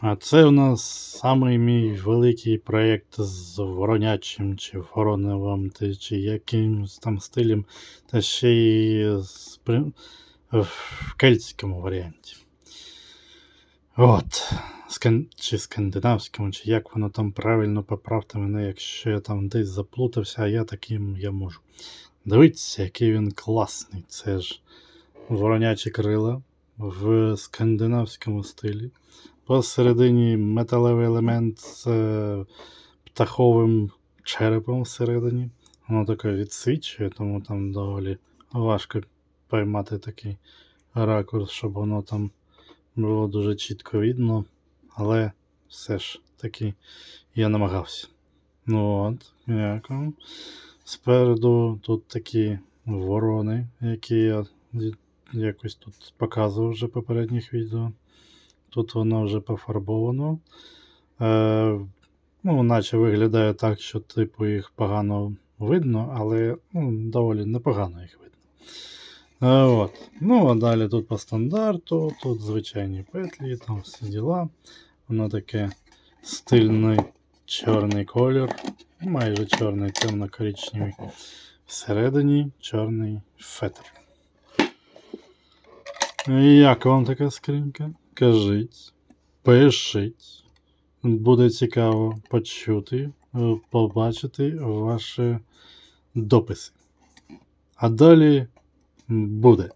А це у нас самий мій великий проєкт з воронячим чи вороневим, чи якимось там стилем, та ще й в кельтському варіанті. От. Чи скандинавському, чи як воно там правильно поправте мене, якщо я там десь заплутався, а я таким я можу. Дивіться, який він класний. Це ж воронячі крила в скандинавському стилі. Посередині металевий елемент з е, птаховим черепом всередині. Воно таке відсвічує, тому там доволі важко поймати такий ракурс, щоб воно там було дуже чітко видно. Але все ж таки я намагався. Ну от, як. Спереду тут такі ворони, які я якось тут показував вже попередніх відео. Тут воно вже пофарбовано. Е, ну, наче виглядає так, що типу їх погано видно, але ну, доволі непогано їх видно. Е, от. Ну, а далі тут по стандарту, тут звичайні петлі, там всі діла. Воно таке стильний чорний колір, майже чорний, темно-коричневий. Всередині чорний фетр. Як вам така скринька? Кажіть, пишіть. Буде цікаво почути, е, побачити ваші дописи. А далі буде.